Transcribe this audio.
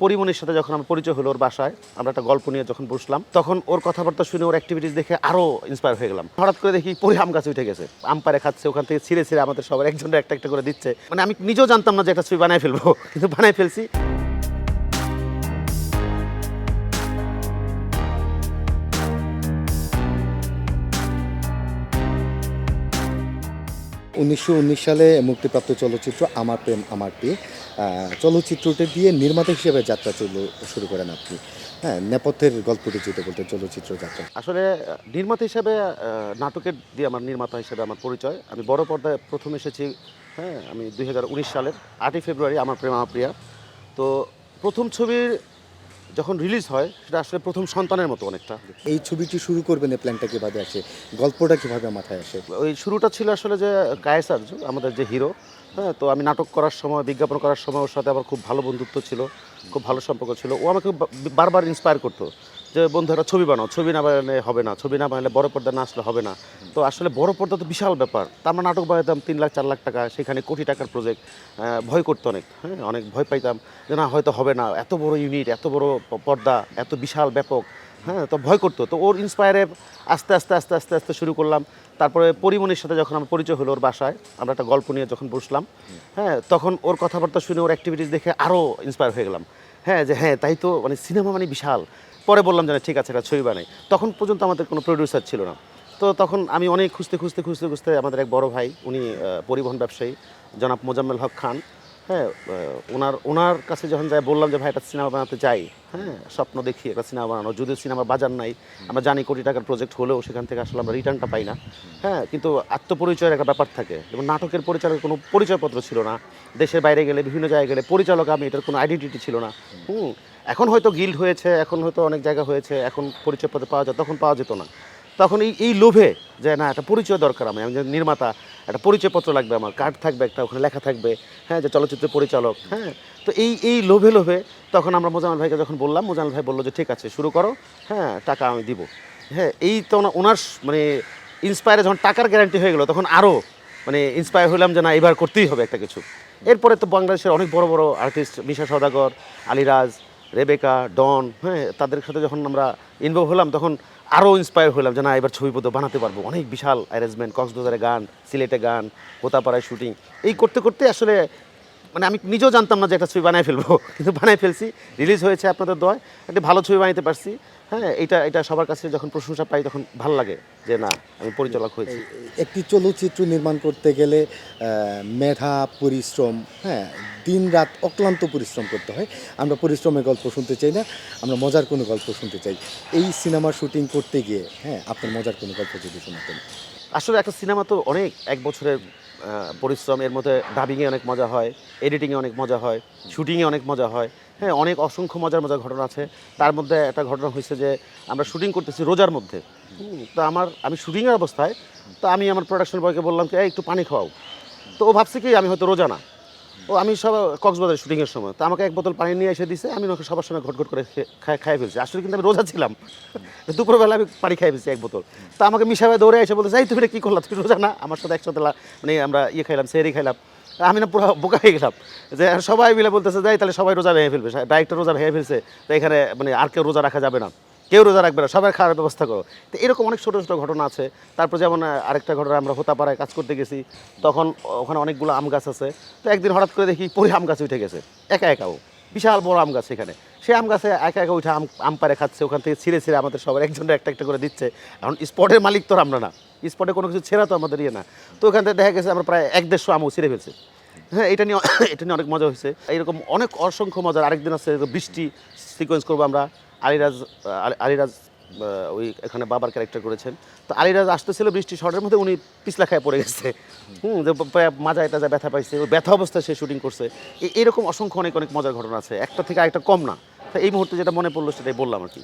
পরিমণির সাথে যখন আমার পরিচয় হলো ওর বাসায়, আমরা একটা গল্প নিয়ে যখন বসলাম, তখন ওর কথাবার্তা শুনে ওর অ্যাক্টিভিটিস দেখে আরও ইন্সপায়ার হয়ে গেলাম। হঠাৎ করে দেখি পরি আম গাছে উঠে গেছে। আম পারে খাচ্ছে, ওখান থেকে ছিঁড়ে ছিঁড়ে আমাদের সবার একজনের একটা একটা করে দিচ্ছে। মানে আমি নিজেও জানতাম না যে একটা ছবি বানায় ফেলব, কিন্তু বানায় ফেলছি। উনিশশো উনিশ সালে মুক্তিপ্রাপ্ত চলচ্চিত্র আমার প্রেম, আমার প্রিয় চলচ্চিত্রটি দিয়ে নির্মাতা হিসেবে যাত্রা চল- শুরু করেন আপনি। হ্যাঁ নেপথ্যের গল্পটি যেটা বলতে চলচ্চিত্র যাত্রা। আসলে নির্মাতা হিসেবে নাটকের দিয়ে আমার নির্মাতা হিসেবে আমার পরিচয়। আমি বড় পর্দায় প্রথম এসেছি হ্যাঁ আমি দুই হাজার উনিশ সালের আটই ফেব্রুয়ারি আমার প্রেম, আমার প্রিয়া। তো প্রথম ছবির যখন রিলিজ হয় সেটা আসলে প্রথম সন্তানের মতো অনেকটা। এই ছবিটি শুরু করবেন এই প্ল্যানটা কীভাবে আসে? গল্পটা কীভাবে মাথায় আসে? ওই শুরুটা ছিল আসলে যে কায়েসার আমাদের যে হিরো হ্যাঁ তো আমি নাটক করার সময় বিজ্ঞাপন করার সময় ওর সাথে আমার খুব ভালো বন্ধুত্ব ছিল খুব ভালো সম্পর্ক ছিল। ও আমাকে বারবার ইন্সপায়ার করতো। যে বন্ধুরা ছবি বানাও, ছবি না বানালে হবে না, ছবি না বানালে বড় পর্দা না আসলে হবে না। তো আসলে বড় পর্দা তো বিশাল ব্যাপার। তা আমরা নাটক বানাতাম তিন লাখ, চার লাখ টাকা, সেখানে কোটি টাকার প্রজেক্ট ভয় করতো অনেক। হ্যাঁ অনেক ভয় পাইতাম যে না, হয়তো হবে না। এত বড় ইউনিট এত বড় পর্দা, এত বিশাল ব্যাপক। হ্যাঁ তো ভয় করতো। তো ওর ইন্সপায়ারে আস্তে আস্তে আস্তে আস্তে আস্তে শুরু করলাম। তারপরে পরিমণির সাথে যখন আমার পরিচয় হলো ওর বাসায়, আমরা একটা গল্প নিয়ে যখন বসলাম হ্যাঁ তখন ওর কথাবার্তা শুনে ওর অ্যাক্টিভিটিস দেখে আরও ইন্সপায়ার হয়ে গেলাম। হ্যাঁ যে হ্যাঁ তাই তো মানে সিনেমা মানে বিশাল। পরে বললাম যে ঠিক আছে, একটা ছবি বানাই। তখন পর্যন্ত আমাদের কোনো প্রডিউসার ছিল না। তো তখন আমি অনেক খুঁজতে খুঁজতে খুঁজতে খুঁজতে আমাদের এক বড় ভাই, উনি পরিবহন ব্যবসায়ী, জনাব মোজাম্মেল হক খান। হ্যাঁ ওনার ওনার কাছে যখন যাই বললাম যে, ভাই, একটা সিনেমা বানাতে চাই। হ্যাঁ স্বপ্ন দেখি একটা সিনেমা বানানো। যদিও সিনেমা বাজার নাই, আমরা জানি কোটি টাকার প্রজেক্ট হলেও সেখান থেকে আসলে আমরা রিটার্নটা পাই না। হ্যাঁ কিন্তু আত্মপরিচয়ের একটা ব্যাপার থাকে। এবং নাটকের পরিচালকের কোনো পরিচয়পত্র ছিল না। দেশের বাইরে গেলে, বিভিন্ন জায়গায় গেলে পরিচালক আমি, এটার কোনো আইডেন্টিটি ছিল না। হুম, এখন হয়তো গিল্ড হয়েছে, এখন হয়তো অনেক জায়গা হয়েছে, এখন পরিচয়পত্র পাওয়া যায়, তখন পাওয়া যেত না। তখন এই এই লোভে যে, না, একটা পরিচয় দরকার আমি আমি নির্মাতা, একটা পরিচয়পত্র লাগবে আমার, কার্ড থাকবে, একটা ওখানে লেখা থাকবে হ্যাঁ যে চলচ্চিত্রের পরিচালক হ্যাঁ। তো এই এই লোভে লোভে তখন আমরা মোজাম্মেল ভাইকে যখন বললাম, মোজাম্মেল ভাই বলল যে, ঠিক আছে, শুরু করো হ্যাঁ টাকা আমি দিব। হ্যাঁ এই তো ওনা- ওনার মানে ইন্সপায়ারে যখন টাকার গ্যারান্টি হয়ে গেলো, তখন আরও মানে ইন্সপায়ার হলাম যে, না, এবার করতেই হবে একটা কিছু। এরপরে তো বাংলাদেশের অনেক বড় বড় আর্টিস্ট মিশা সদাগর আলিরাজ রেবেকা, ডন হ্যাঁ তাদের সাথে যখন আমরা ইনভলভ হলাম, তখন আরও ইন্সপায়ার হলাম যে না, এবার ছবি পদ বানাতে পারব। অনেক বিশাল অ্যারেঞ্জমেন্ট কক্সবাজারে গান, সিলেটে গান, কোতাপাড়ায় শুটিং এই করতে করতে আসলে মানে আমি নিজেও জানতাম না যে একটা ছবি বানায় ফেলব। কিন্তু বানায় ফেলছি রিলিজ হয়েছে আপনাদের দয় একটা ভালো ছবি বানাতে পারছি। হ্যাঁ এটা এটা সবার কাছে যখন প্রশংসা পাই তখন ভালো লাগে যে না আমি পরিচালক হয়েছি। একটি চলচ্চিত্র নির্মাণ করতে গেলে মেধা পরিশ্রম হ্যাঁ দিন রাত অক্লান্ত পরিশ্রম করতে হয়। আমরা পরিশ্রমের গল্প শুনতে চাই না আমরা মজার কোনো গল্প শুনতে চাই। এই সিনেমার শুটিং করতে গিয়ে হ্যাঁ আপনার মজার কোনো গল্প যদি শোনাতেন। আসলে একটা সিনেমা তো অনেক এক বছরের পরিশ্রম এর মধ্যে ডাবিংয়ে অনেক মজা হয় এডিটিংয়ে অনেক মজা হয় শুটিংয়ে অনেক মজা হয়। হ্যাঁ অনেক অসংখ্য মজার মজার ঘটনা আছে। তার মধ্যে একটা ঘটনা হয়েছে যে আমরা শুটিং করতেছি রোজার মধ্যে। তো আমার আমি শুটিংয়ের অবস্থায় তো আমি আমার প্রোডাকশন বয়কে বললাম কি "এই, একটু পানি খাওয়াও তো ও ভাবছে কি আমি হয়তো রোজা না। ও, আমি সব কক্সবাজার শুটিংয়ের সময়। তো আমাকে এক বোতল পানি নিয়ে এসে দিছে, আমি ওকে সবার সঙ্গে ঘট ঘট করে খাই ফেলছি। আসলে কিন্তু আমি রোজা ছিলাম। দুপুরবেলা আমি পানি খাই ফেলছি এক বোতল। তো আমাকে মিশাবে দৌড়ে এসে বলতে যাই তুমি কী করলাম তুমি রোজা না? আমার সাথে একসাথে মানে আমরা ইয়ে খাইলাম সেরি খাইলাম। আমি না পুরো বোকা হয়ে গেলাম। যে সবাই মিলে বলতেছে, যাই, তাহলে সবাই রোজা ভেঙে ফেলবে। ডাইরেক্টর রোজা ভেঙে ফেলছে। তো এখানে মানে আর কেউ রোজা রাখা যাবে না। কেউ রোজা রাখবে না, সবাই খাওয়ার ব্যবস্থা করো। তো এরকম অনেক ছোটো ছোটো ঘটনা আছে। তারপর যেমন আরেকটা ঘটনা আমরা হোতাপাড়ায় কাজ করতে গেছি, তখন ওখানে অনেকগুলো আম গাছ আছে। তো একদিন হঠাৎ করে দেখি পরি আম গাছে উঠে গেছে, একা একাও বিশাল বড় আম গাছ এখানে। সে আম গাছে একা একা উঠে আম আম পারে খাচ্ছে, ওখান থেকে ছিঁড়ে ছিঁড়ে আমাদের সবার একজনের একটা একটা করে দিচ্ছে। এখন স্পটের মালিক তো আমরা না, স্পটে কোনো কিছু ছেঁড়া তো আমাদের ইয়ে না। তো ওখান থেকে দেখা গেছে আমরা প্রায় এক দেড়শো আমও ছিঁড়ে ফেলছি। হ্যাঁ এটা নিয়ে এটা নিয়ে অনেক মজা হয়েছে। এইরকম অনেক অসংখ্য মজার, আরেকদিন আছে বৃষ্টি সিকোয়েন্স করব আমরা। আলিরাজ আলি- আলিরাজ ওই এখানে বাবার ক্যারেক্টার করেছেন। তো আলিরাজ আসতেছিল বৃষ্টি শহরের মধ্যে, উনি পিছলা খায় পড়ে গেছে। হুম, যে মাজায় তাজা ব্যথা পাইছে, ওই ব্যথা অবস্থায় সে শুটিং করছে। এরকম অসংখ্য অনেক অনেক মজার ঘটনা আছে। একটা থেকে আরেকটা কম না। তো এই মুহূর্তে যেটা মনে পড়ল সেটাই বললাম আর কি।